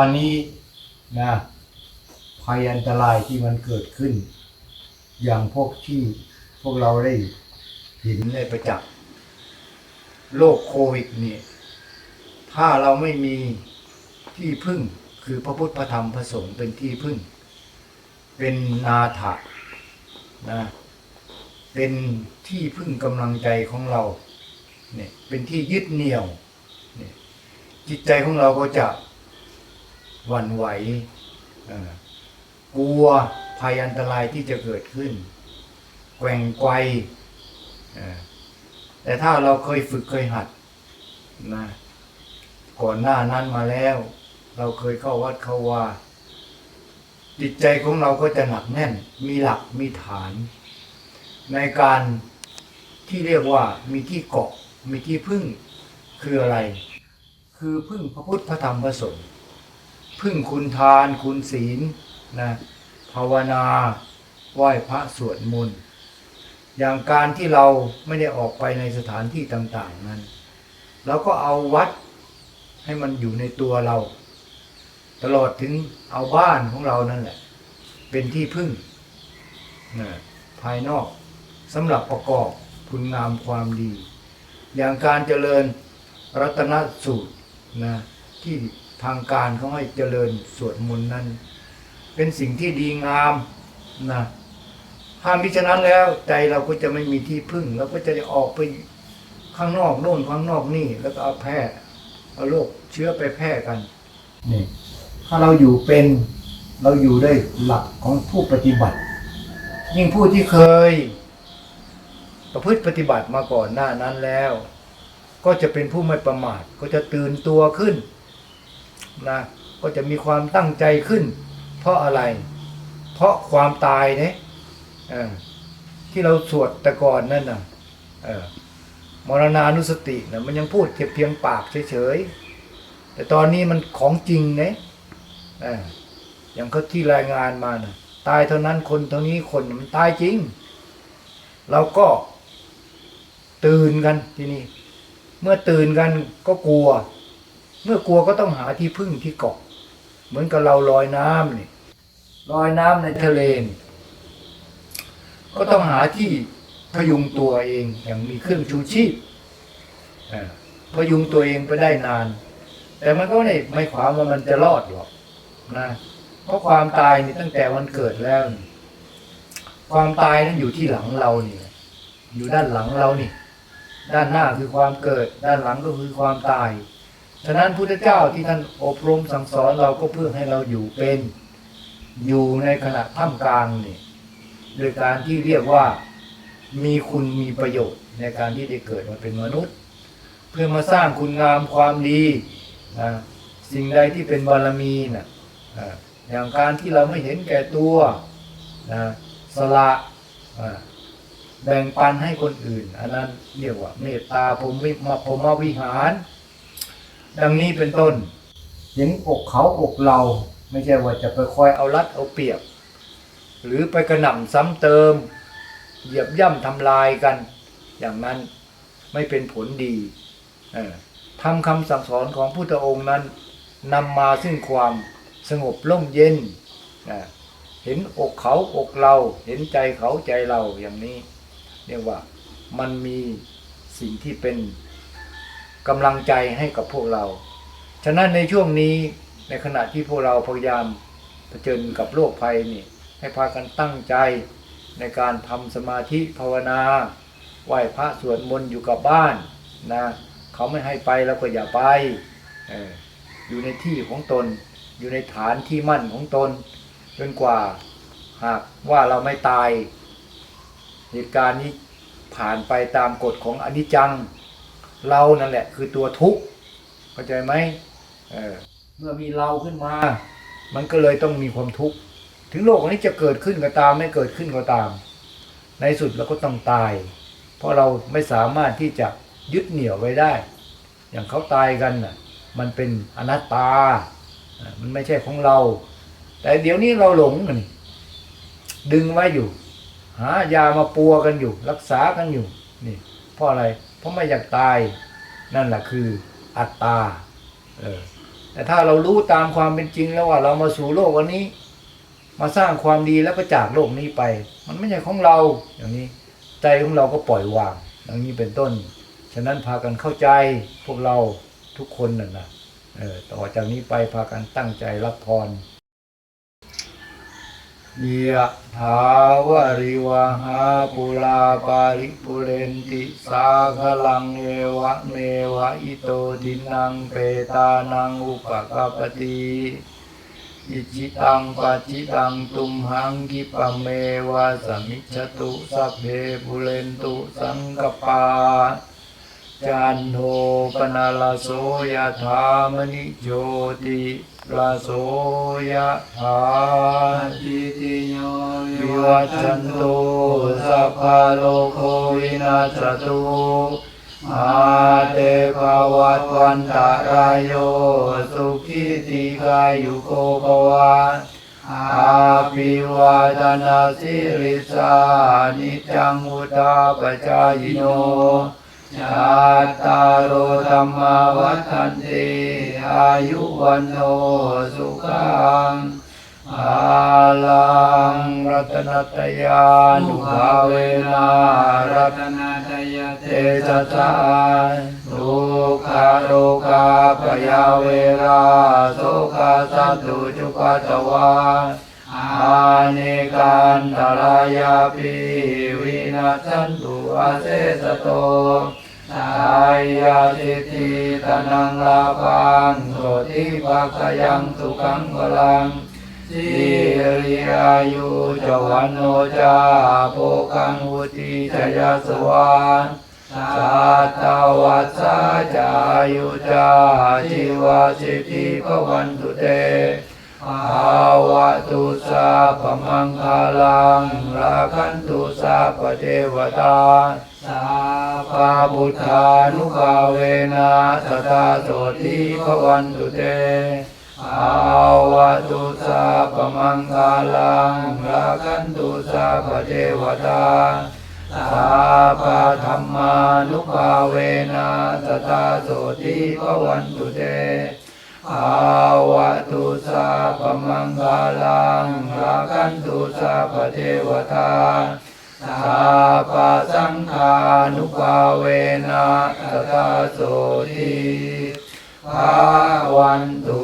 อนนี้นะภัยอันตรายที่มันเกิดขึ้น อย่างพวกที่พวกเราได้เห็นได้ประจักษ์โรคโควิดนี่ถ้าเราไม่มีที่พึ่งคือพระพุทธพระธรรมพระสงฆ์เป็นที่พึ่ง เป็นนาถะนะเป็นที่พึ่งกำลังใจของเราเนี่ยเป็นที่ยึดเหนี่ยวเนี่ยจิตใจของเราก็จะ หวั่นไหวกลัวภัยอันตรายที่จะเกิดขึ้น แกว่งไก่แต่ถ้าเราเคยฝึกเคยหัดนะก่อนหน้านั้นมาแล้ว เราเคยเข้าวัดเข้าวาจิตใจของเราก็จะหนักแน่น มีหลักมีฐาน ในการที่เรียกว่ามีที่เกาะมีที่พึ่งคืออะไร คือพึ่งพระพุทธพระธรรมพระสงฆ์ พึ่งคุณทานคุณศีลนะภาวนาไหว้พระสวดมนต์อย่างการที่เราไม่ได้ออกไปในสถานที่ต่างๆนั้นเราก็เอาวัดให้มันอยู่ในตัวเรา ตลอดถึงเอาบ้านของเรานั่นแหละ เป็นที่พึ่งนะภายนอกสำหรับประกอบคุณงามความดี อย่างการเจริญรัตนสูตรนะที่ ทางการเขาให้เจริญสวดมนต์นั้น เป็นสิ่งที่ดีงามนะถ้ามิฉะนั้นแล้วใจเราก็จะไม่มีที่พึ่งเราก็จะออกไปข้างนอกโน่นข้างนอกนี่ แล้วก็เอาแพร่เอาโรคเชื้อไปแพร่กันนี่ถ้าเราอยู่เป็นเราอยู่ได้หลักของผู้ปฏิบัติ ยิ่งผู้ที่เคย ประพฤติปฏิบัติมาก่อนหน้านั้นแล้ว ก็จะเป็นผู้ไม่ประมาทก็จะตื่นตัวขึ้น นะก็จะมีความตั้งใจขึ้น เพราะอะไร เพราะความตายเนี่ยที่เราสวดแต่ก่อนนั่นน่ะมรณานุสตินะมันยังพูดเพียงเพียงปากเฉยๆ แต่ตอนนี้มันของจริงเนี่ยอออย่างเขาที่รายงานมานะตายเท่านั้นคนเท่านี้คนมันตายจริง เราก็ตื่นกันทีนี้ เมื่อตื่นกันก็กลัว เมื่อกลัวก็ต้องหาที่พึ่งที่เกาะ เหมือนกับเราลอยน้ำนี่ลอยน้ำในทะเล ก็ต้องหาที่พยุงตัวเองอย่างมีเครื่องชูชีพพยุงตัวเองไปได้นาน แต่มันก็ไม่ไม่ความว่ามันจะรอดหรอกนะเพราะความตายนี่ตั้งแต่วันเกิดแล้ว ความตายนั้นอยู่ที่หลังเรานี่อยู่ด้านหลังเรานี่ ด้านหน้าคือความเกิด ด้านหลังก็คือความตาย ฉะนั้นพุทธเจ้าที่ท่านอบรมสั่งสอนเราก็เพื่อให้เราอยู่เป็นอยู่ในขณะท่ามกลางนี่โดยการที่เรียกว่ามีคุณมีประโยชน์ในการที่ได้เกิดมาเป็นมนุษย์ เพื่อมาสร้างคุณงามความดีนะสิ่งใดที่เป็นบารมีนะอ่าอย่างการที่เราไม่เห็นแก่ตัวนะสละแบ่งปันให้คนอื่น อันนั้นเรียกว่าเมตตาพรหมวิมาพรหมวิหาร ดังนี้เป็นต้น เห็นอกเขาอกเรา ไม่ใช่ว่าจะไปคอยเอารัดเอาเปรียบ หรือไปกระหน่ำซ้ำเติม เหยียบย่ำทำลายกัน อย่างนั้นไม่เป็นผลดีทำคำสั่งสอนของพุทธองค์นั้นนำมาซึ่งความสงบร่มเย็น เห็นอกเขาอกเรา เห็นใจเขาใจเราอย่างนี้ เรียกว่ามันมีสิ่งที่เป็น กำลังใจให้กับพวกเรา ฉะนั้นในช่วงนี้ในขณะที่พวกเราพยายามเผชิญกับโรคภัยนี่ให้พากันตั้งใจในการทำสมาธิภาวนาไหว้พระสวดมนต์อยู่กับบ้านนะเขาไม่ให้ไปแล้วก็อย่าไปออยู่ในที่ของตน อยู่ในฐานที่มั่นของตนจนกว่าหากว่าเราไม่ตาย เหตุการณ์นี้ผ่านไปตามกฎของอนิจจัง เรานั่นแหละ คือตัวทุกข์เข้าใจไหมเออเมื่อมีเราขึ้นมา มันก็เลยต้องมีความทุกข์ถึงโลกนี้จะเกิดขึ้นก็ตามไม่เกิดขึ้นก็ตาม ในสุดเราก็ต้องตาย เพราะเราไม่สามารถที่จะยึดเหนี่ยวไว้ได้ อย่างเขาตายกันน่ะ มันเป็นอนัตตา มันไม่ใช่ของเรา แต่เดี๋ยวนี้เราหลงนี่ดึงไว้อยู่ หายามาปัวกันอยู่ รักษากันอยู่นี่เพราะอะไร เพราะไม่อยากตายนั่นแหละคืออัตตาเออแต่ถ้าเรารู้ตามความเป็นจริงแล้วว่าเรามาสู่โลกวันนี้ มาสร้างความดีแล้วก็จากโลกนี้ไป มันไม่ใช่ของเราอย่างนี้ ใจของเราก็ปล่อยวาง อย่างนี้เป็นต้น ฉะนั้นพากันเข้าใจพวกเราทุกคนน่ะนะเออต่อจากนี้ไปพากันตั้งใจรับพร ยะถาวาริวหาปุลาปาริปุเรนติสาคลังเอวะเมวะอิโตทินังเปตานังอุปกปปติอิจิตังปัจจิตังตุมหังกิปะเมวะสมิจฉตุสัพเพปุเรนตุสังกปา จันโทปนาลโสยธามณิโชติลาโสยธาอิติโยวิวัชชันตุสัพพโลกโควินาศตุมาเตภวัตวันตารายโยสุขิติกายุโกภวะอาภิวาทนาสิริสานิจังมุตาปจายโน ชาตารโรธรรมาวัฏันติอายุวันโนสุขังอาลังรัตนตยานุภาเวนะรัรัตนตยเตเตจตาทุกขาโรคาปยาเวราโสกาสัตตุจุปัตวา อาเนกันตรายาปิวินาสันตุอาเสสโตสายาสิทิตนังลาภังโสติภะคยังสุขังพลังสิริอายุจวันโนจาโภคังวุติจยาสวานสัตวัสสะจายุจาจิวาสิทธิภวันตุเต ภาวะตุสาปมังคาลังราคันตุสาปเทวตาสาปาบุทานุภาเวนะสตาโสติภวันตุเตภาวะตุสาปมังคาลังราคันตุสาปเทวตาสาปาธรรมานุภาเวนะสตาโสติภวันตุเต ภาวะตุสาปมังคาลังราคันตุสาปเทวตาสาปะสังฆานุภาเวนะตถาโสติภาวันตุ